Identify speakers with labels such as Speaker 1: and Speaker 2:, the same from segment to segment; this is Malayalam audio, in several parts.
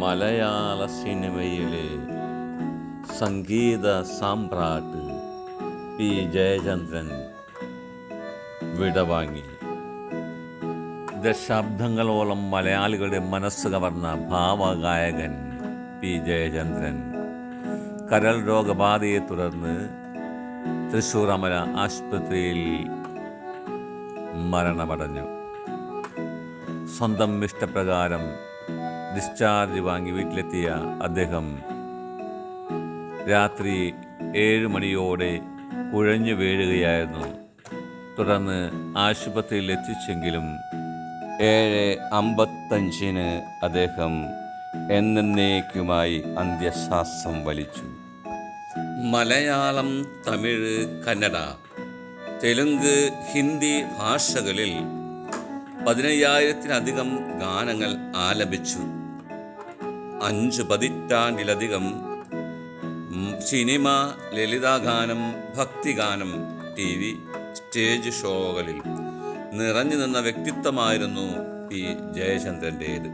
Speaker 1: മലയാള സിനിമയിലെ സംഗീത സാമ്രാട്ട് പി. ജയചന്ദ്രൻ വിടവാങ്ങി. ദശാബ്ദങ്ങളോളം മലയാളികളുടെ മനസ്സ് കവർന്ന ഭാവഗായകൻ പി. ജയചന്ദ്രൻ. കരൾ രോഗബാധയെ തുടർന്ന് തൃശ്ശൂർ അമല ആശുപത്രിയിൽ മരണമടഞ്ഞു. സ്വന്തം ഇഷ്ടപ്രകാരം ഡിസ്ചാർജ് വാങ്ങി വീട്ടിലെത്തിയ അദ്ദേഹം രാത്രി ഏഴ് മണിയോടെ കുഴഞ്ഞു വീഴുകയായിരുന്നു. തുടർന്ന് ആശുപത്രിയിൽ എത്തിച്ചെങ്കിലും ഏഴ് അമ്പത്തഞ്ചിന് അദ്ദേഹം എന്നേക്കുമായി അന്ത്യശ്വാസം വലിച്ചു. മലയാളം തമിഴ് കന്നഡ തെലുങ്ക് ഹിന്ദി ഭാഷകളിൽ പതിനയ്യായിരത്തിലധികം ഗാനങ്ങൾ ആലപിച്ചു. അഞ്ച് പതിറ്റാണ്ടിലധികം. സിനിമ ലളിതാഗാനം ഭക്തിഗാനം ടി വി സ്റ്റേജ് ഷോകളിൽ നിറഞ്ഞു നിന്ന വ്യക്തിത്വമായിരുന്നു പി ജയചന്ദ്രന്റേത്.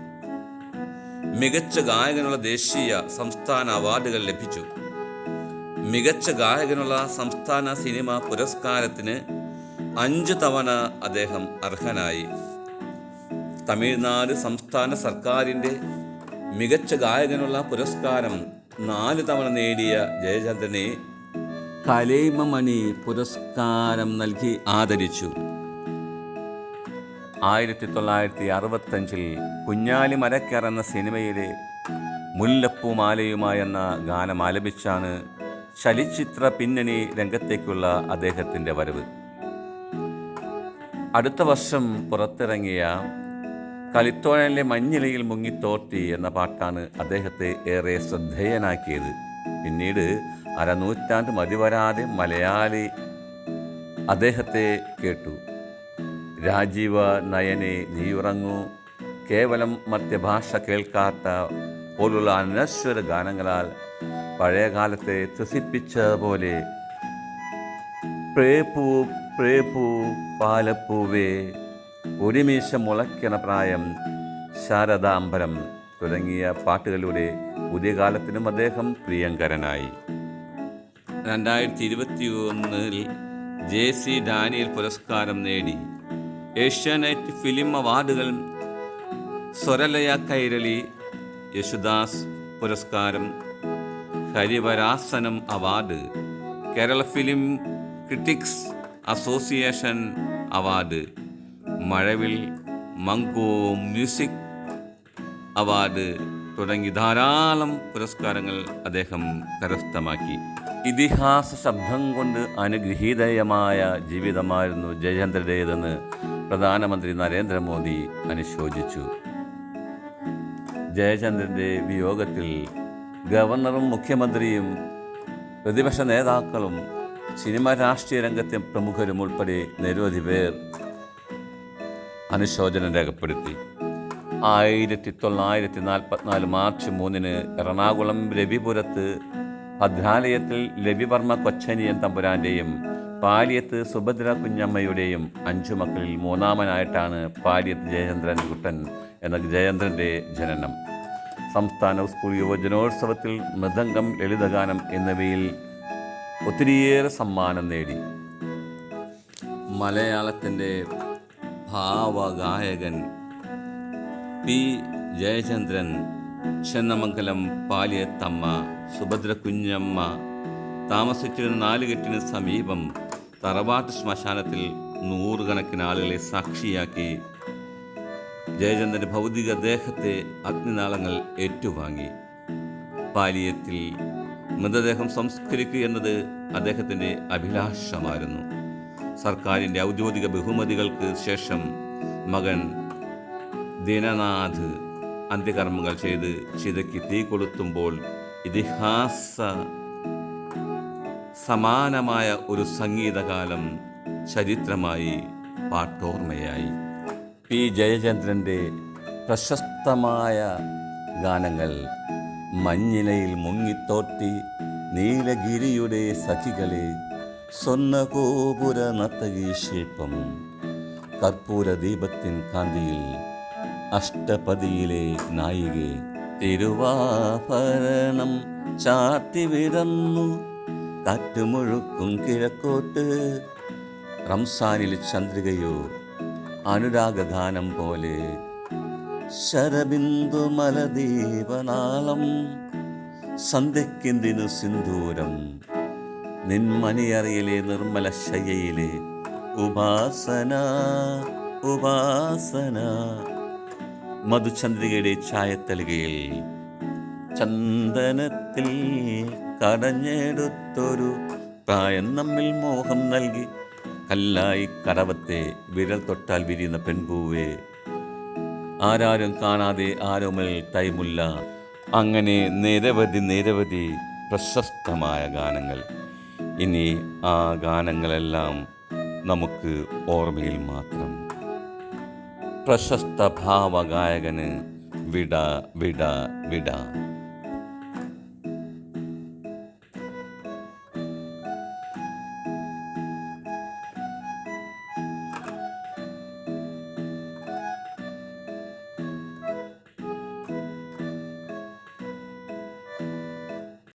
Speaker 1: മികച്ച ഗായകനുള്ള ദേശീയ സംസ്ഥാന അവാർഡുകൾ ലഭിച്ചു. മികച്ച ഗായകനുള്ള സംസ്ഥാന സിനിമ പുരസ്കാരത്തിന് അഞ്ച് തവണ അദ്ദേഹം അർഹനായി. തമിഴ്നാട് സംസ്ഥാന സർക്കാരിന്റെ മികച്ച ഗായകനുള്ള പുരസ്കാരം നാല് തവണ നേടിയ ജയചന്ദ്രനെ കലൈമമണി പുരസ്കാരം നൽകി ആദരിച്ചു. ആയിരത്തി തൊള്ളായിരത്തി അറുപത്തഞ്ചിൽ കുഞ്ഞാലി മരക്കർ എന്ന സിനിമയിലെ മുല്ലപ്പൂമാലയുമായി എന്ന ഗാനം ആലപിച്ചാണ് ചലച്ചിത്ര പിന്നണി രംഗത്തേക്കുള്ള അദ്ദേഹത്തിന്റെ വരവ്. അടുത്ത വർഷം പുറത്തിറങ്ങിയ കളിത്തോഴനിലെ മഞ്ഞിലയിൽ മുങ്ങി മുങ്ങിത്തോർത്തി എന്ന പാട്ടാണ് അദ്ദേഹത്തെ ഏറെ ശ്രദ്ധേയനാക്കിയത്. പിന്നീട് അരനൂറ്റാണ്ട് മതിവരാതെ മലയാളി അദ്ദേഹത്തെ കേട്ടു. രാജീവ നയനെ നീയുറങ്ങൂ. കേവലം മധ്യഭാഷ കേൾക്കാത്ത പോലുള്ള അനശ്വര ഗാനങ്ങളാൽ പഴയകാലത്തെ ത്രസിപ്പിച്ച പോലെ പ്രേപ്പൂ പ്രേപ്പൂ പാലപ്പൂവേ. ഒരുമീശ മുളയ്ക്കണ പ്രായം ശാരദാംബരം തുടങ്ങിയ പാട്ടുകളിലൂടെ പുതിയ കാലത്തിനും അദ്ദേഹം പ്രിയങ്കരനായി. രണ്ടായിരത്തി ഇരുപത്തി ഒന്നിൽ ജെ സി ഡാനിയൽ പുരസ്കാരം നേടി. ഏഷ്യാനെറ്റ് ഫിലിം അവാർഡുകൾ സ്വരലയ കൈരളി യശുദാസ് പുരസ്കാരം Harivarasanam award Kerala film critics association award Mazhavil mango music award തുടങ്ങി ധാരാളം പുരസ്കാരങ്ങൾ അദ്ദേഹം കരസ്ഥമാക്കി. ഇതിഹാസ ശബ്ദം കൊണ്ട് അനുഗ്രഹീതയമായ ജീവിതമായിരുന്നു ജയചന്ദ്രന്റേതെന്ന് പ്രധാനമന്ത്രി നരേന്ദ്രമോദി അനുശോചിച്ചു. ജയചന്ദ്രന്റെ വിയോഗത്തിൽ ഗവർണറും മുഖ്യമന്ത്രിയും പ്രതിപക്ഷ നേതാക്കളും സിനിമ രാഷ്ട്രീയ രംഗത്തെ പ്രമുഖരും ഉൾപ്പെടെ നിരവധി പേർ അനുശോചനം രേഖപ്പെടുത്തി. ആയിരത്തി തൊള്ളായിരത്തി നാൽപ്പത്തിനാല് മാർച്ച് മൂന്നിന് എറണാകുളം രവിപുരത്ത് ഭദ്രാലയത്തിൽ രവിവർമ്മ കൊച്ചനിയൻ തമ്പുരാന്റെയും പാലിയത്ത് സുഭദ്ര കുഞ്ഞമ്മയുടെയും അഞ്ചു മക്കളിൽ മൂന്നാമനായിട്ടാണ് പാലിയത്ത് ജയചന്ദ്രൻ കുട്ടൻ എന്ന ജയചന്ദ്രന്റെ ജനനം. സംസ്ഥാന സ്കൂൾ യുവജനോത്സവത്തിൽ മൃദംഗം ലളിതഗാനം എന്നിവയിൽ ഒത്തിരിയേറെ സമ്മാനം നേടി. മലയാളത്തിന്റെ ഭാവഗായകൻ പി. ജയചന്ദ്രൻ ചെന്നമംഗലം പാലിയത്തമ്മ സുഭദ്ര കുഞ്ഞമ്മ താമസിച്ചിരുന്ന നാലുകെട്ടിന് സമീപം തറവാട്ട് ശ്മശാനത്തിൽ നൂറുകണക്കിന് ആളുകളെ സാക്ഷിയാക്കി ജയചന്ദ്രന്റെ ഭൗതിക ദേഹത്തെ അഗ്നിനാളങ്ങൾ ഏറ്റുവാങ്ങി. പാലിയത്തിൽ മൃതദേഹം സംസ്കരിക്കുക എന്നത് അദ്ദേഹത്തിന്റെ അഭിലാഷമായിരുന്നു. സർക്കാരിന്റെ ഔദ്യോഗിക ബഹുമതികൾക്ക് ശേഷം മകൻ ദിനനാഥ് അന്ത്യകർമ്മങ്ങൾ ചെയ്ത് ചിതയ്ക്ക് തീ കൊളുത്തുമ്പോൾ ഇതിഹാസ സമാനമായ ഒരു സംഗീതകാലം ചരിത്രമായി പാട്ടോർമ്മയായി. പി. ജയചന്ദ്രന്റെ പ്രശസ്തമായ ഗാനങ്ങൾ മഞ്ഞിലയിൽ മുങ്ങിത്തോട്ടി നീലഗിരിയുടെ സഖികളെ സ്വർണഗോപുര ഗോപുര നർത്തകീശില്പം കർപ്പൂര ദീപത്തിൻ കാന്തിയിൽ അഷ്ടപതിയിലെ നായികെ തിരുവാഭരണം ചാത്തി വിടന്നു. കാറ്റുമുഴുക്കും കിഴക്കോട്ട്. റംസാനിൽ ചന്ദ്രികയോ അനുരാഗഗാനം പോലെ ശരബിന്ദു മലദീപനാളം. സന്ധ്യക്കിന്തിനു സിന്ദൂരം നിന്മണിയറിയിലെ നിർമ്മല ശയ്യയിലെ ഉപാസന ഉപാസന. മധുചന്ദ്രികയുടെ ഛായത്തലികയിൽ ചന്ദനത്തിൽ കടഞ്ഞെടുത്തൊരു പ്രായം നമ്മിൽ മോഹം നൽകി കല്ലായി കടവത്തെ വിരൽ തൊട്ടാൽ വിരിയുന്ന പെൺപൂവേ. ആരാരും കാണാതെ ആരോമൽ തൈമുല്ല. അങ്ങനെ നിരവധി നിരവധി പ്രശസ്തമായ ഗാനങ്ങൾ. ഇനി ആ ഗാനങ്ങളെല്ലാം നമുക്ക് ഓർമ്മയിൽ മാത്രം. പ്രശസ്ത ഭാവഗായകന് വിട വിട വിട.